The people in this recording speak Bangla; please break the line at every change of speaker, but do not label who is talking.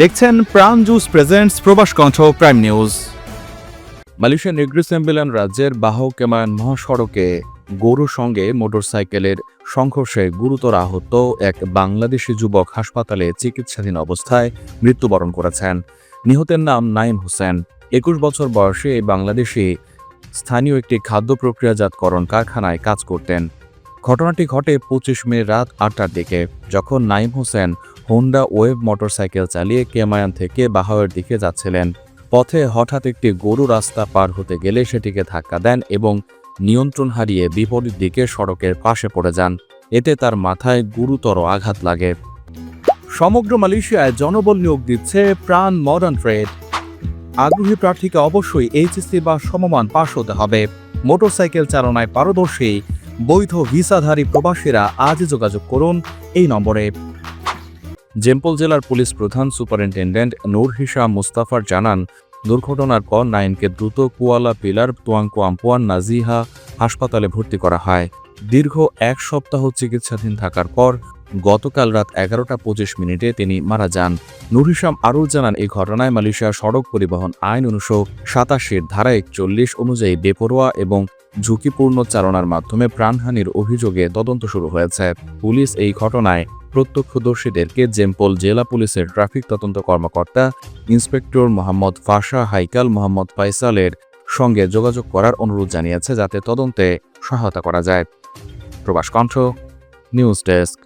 দেখছেন প্রাণ জুস প্রেজেন্টস প্রবাস কণ্ঠ প্রাইম নিউজ মালয়েশিয়ার নেগ্রিসেম্বেলান রাজ্যের বাহক কেমায়ন মহাসড়কে গরুর সঙ্গে মোটরসাইকেলের সংঘর্ষে গুরুতর আহত এক বাংলাদেশি যুবক হাসপাতালে চিকিৎসাধীন অবস্থায় মৃত্যুবরণ করেছেন। নিহতের নাম নাইম হোসেন। একুশ বছর বয়সে এই বাংলাদেশি স্থানীয় একটি খাদ্য প্রক্রিয়াজাতকরণ কারখানায় কাজ করতেন। ঘটনাটি ঘটে পঁচিশ মে রাত আটটার দিকে, যখন Naim Hossain Honda wave motorcycle চালিয়ে কেমায়ান থেকে বাহাওয়ের দিকে যাচ্ছিলেন। পথে হঠাৎ একটি গরু রাস্তা পার হতে গেলে সেটিকে ধাক্কা দেন এবং নিয়ন্ত্রণ হারিয়ে বিপরীত দিকে সড়কের পাশে পড়ে যান। এতে তার মাথায় গুরুতর আঘাত লাগে। সমগ্র মালয়েশিয়ায় জনবল নিয়োগ দিচ্ছে প্রাণ মডার্ন ট্রেড। আগ্রহী প্রার্থীকে অবশ্যই এইচএসসি বা সমমান পাশ হতে হবে। মোটরসাইকেল চালনায় পারদর্শী বৈধ ভিসাধারী প্রবাসীরা আজ যোগাযোগ করুন এই নম্বরে। জেম্পল জেলার পুলিশ প্রধান সুপারিনটেন্ডেন্ট নূর হিসাম মুস্তাফার জানান, দুর্ঘটনার পর নাইনকে দ্রুত কুয়ালা পিলার তুয়াংকো আমপুয়ান নাজিহা হাসপাতালে ভর্তি করা হয়। দীর্ঘ এক সপ্তাহ চিকিৎসাধীন থাকার পর গতকাল রাত এগারোটা পঁচিশ মিনিটে তিনি মারা যান। নূর হিসাম আরও জানান এই ঘটনায় মালয়েশিয়া সড়ক পরিবহন আইন উনিশশো সাতাশির ধারা একচল্লিশ অনুযায়ী বেপরোয়া এবং ঝুঁকিপূর্ণ চালনার মাধ্যমে প্রাণহানির অভিযোগে তদন্ত শুরু হয়েছে। পুলিশ এই ঘটনায় প্রত্যক্ষদর্শীদের কে জেম্পল জেলা পুলিশের ট্রাফিক তদন্ত কর্মকর্তা inspector Mohammad Fasha Haikal Mohammad ফাইসালের সঙ্গে যোগাযোগ করার অনুরোধ জানিয়েছে যাতে তদন্তে সহায়তা করা যায়। প্রবাস কণ্ঠ, নিউজ ডেস্ক।